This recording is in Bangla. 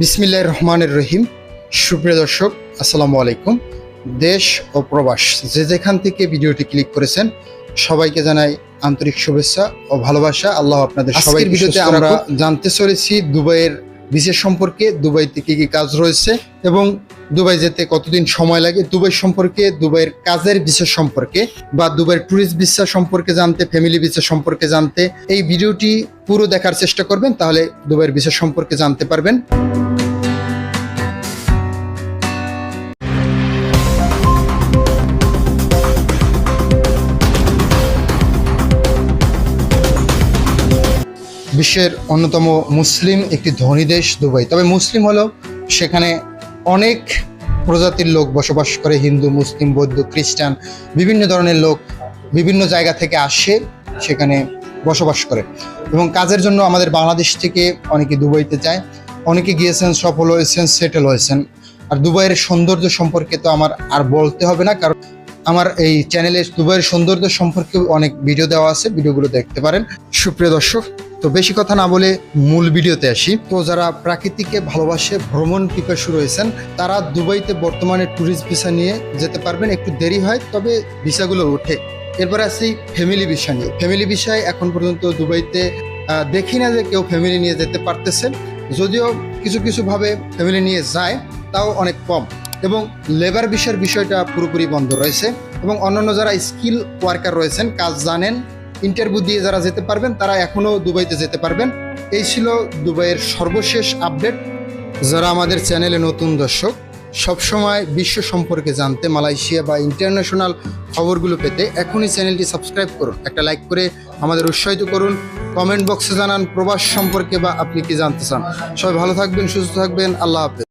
বিসমিল্লাহ রহমানের রহিম। সুপ্রিয় দর্শক আসসালামু আলাইকুম। দেশ ও প্রবাস যে যেখান থেকে ভিডিওটি ক্লিক করেছেন সবাইকে জানাই আন্তরিক শুভেচ্ছা ও ভালোবাসা। আল্লাহ আপনাদের সবাই ভিডিওতে আমরা জানতে চলেছি দুবাইয়ের বিশেষ সম্পর্কে দুবাইতে কি কি কাজ রয়েছে এবং দুবাই যেতে কতদিন সময় লাগে দুবাই সম্পর্কে দুবাইয়ের কাজের বিশেষ সম্পর্কে বা দুবাইয়ের ট্যুরিস্ট ভিসা সম্পর্কে জানতে ফ্যামিলি ভিসা সম্পর্কে জানতে এই ভিডিওটি পুরো দেখার চেষ্টা করবেন তাহলে দুবাইয়ের বিশেষ সম্পর্কে জানতে পারবেন। বিশ্বের অন্যতম মুসলিম একটি ধনী দেশ, দুবাই। তবে মুসলিম হলো সেখানে অনেক প্রজাতির লোক বসবাস করে, হিন্দু, মুসলিম, বৌদ্ধ, খ্রিস্টান, বিভিন্ন ধরনের লোক বিভিন্ন জায়গা থেকে আসে, সেখানে বসবাস করে। এবং কাজের জন্য আমাদের বাংলাদেশ থেকে অনেকে দুবাইতে যায়, অনেকে গিয়েছেন, সফল হয়েছেন সেটেল হয়েছেন। আর দুবাইয়ের সৌন্দর্য সম্পর্কে তো আমার আর বলতে হবে না, কারণ আমার এই চ্যানেলে দুবাইয়ের সৌন্দর্য সম্পর্কে অনেক ভিডিও দেওয়া আছে ভিডিওগুলো দেখতে পারেন। সুপ্রিয় দর্শক তো বেশি কথা না বলে মূল ভিডিওতে আসি। তো যারা প্রাকৃতিকে ভালোবাসে, ভ্রমণ পিপাসু রয়েছেন তারা দুবাইতে বর্তমানে ট্যুরিস্ট ভিসা নিয়ে যেতে পারবেন, একটু দেরি হয়, তবে ভিসাগুলো ওঠে। এরপর আসি ফ্যামিলি ভিসা নিয়ে। ফ্যামিলি ভিসায় এখন পর্যন্ত দুবাইতে দেখি না যে কেউ ফ্যামিলি নিয়ে যেতে পারতেছে। যদিও কিছু কিছুভাবে ফ্যামিলি নিয়ে যায়, তাও অনেক কম। এবং লেবার বিষয়ের বিষয়টা পুরোপুরি বন্ধ রয়েছে। এবং অন্যান্য যারা স্কিল ওয়ার্কার রয়েছেন, কাজ জানেন ইন্টারভিউ দিয়ে যারা যেতে পারবেন, তারা এখনও দুবাইতে যেতে পারবেন। এই ছিল দুবাইয়ের সর্বশেষ আপডেট। যারা আমাদের চ্যানেলে নতুন দর্শক, সবসময় বিশ্ব সম্পর্কে জানতে মালয়েশিয়া বা ইন্টারন্যাশনাল খবরগুলো পেতে এখনই চ্যানেলটি সাবস্ক্রাইব করুন। একটা লাইক করে আমাদের উৎসাহিত করুন। কমেন্ট বক্সে জানান প্রবাস সম্পর্কে বা আপনি কি জানতে চান। সবাই ভালো থাকবেন, সুস্থ থাকবেন। আল্লাহ হাফেজ।